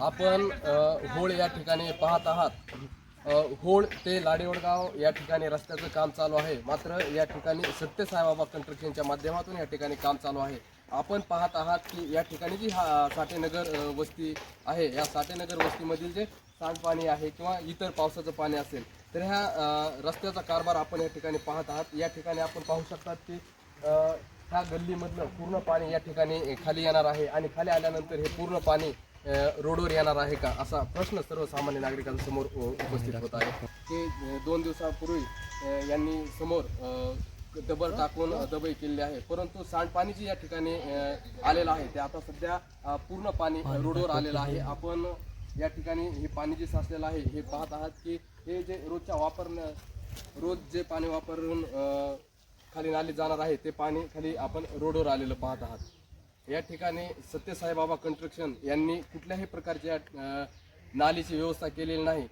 आपण होळ या ठिकाणी पाहत आहात. होळ ते लाडेवडगाव या ठिकाणी रस्त्याचं काम चालू आहे. मात्र या ठिकाणी सत्यसाईबाबा कंस्ट्रक्शनच्या माध्यमातून या ठिकाणी काम चालू आहे. आपण पाहत आहात की या ठिकाणी जी हा साठेनगर वस्ती आहे या साठेनगर वस्तीमधील जे सांडपाणी आहे किंवा इतर पावसाचं पाणी असेल तर ह्या रस्त्याचा कारभार आपण या ठिकाणी पाहत आहात. या ठिकाणी आपण पाहू शकतात की ह्या गल्लीमधलं पूर्ण पाणी या ठिकाणी खाली येणार आहे आणि खाली आल्यानंतर हे पूर्ण पाणी रोडवर येणार आहे का? असा प्रश्न सर्वसामान्य नागरिकांसमोर उपस्थित होत आहे. की अ, दोन दिवसापूर्वी यांनी समोर दबर टाकून दबई केलेली आहे. परंतु सांडपाणी जे या ठिकाणी आलेलं आहे. ते आता सध्या पूर्ण पाणी रोडवर आलेलं आहे. आपण या ठिकाणी हे पाणी जे साचलेलं आहे हे पाहत आहात की हे जे रोजच्या वापरण्या रोज जे पाणी वापरून खाली नाली जाणार आहे ते पाणी खाली आपण रोडवर आलेलं पाहत आहात. या ठिकाणी सत्यसाईबाबा कन्स्ट्रक्शन यांनी कुठल्याही प्रकारच्या नालीची व्यवस्था केलेली नाही.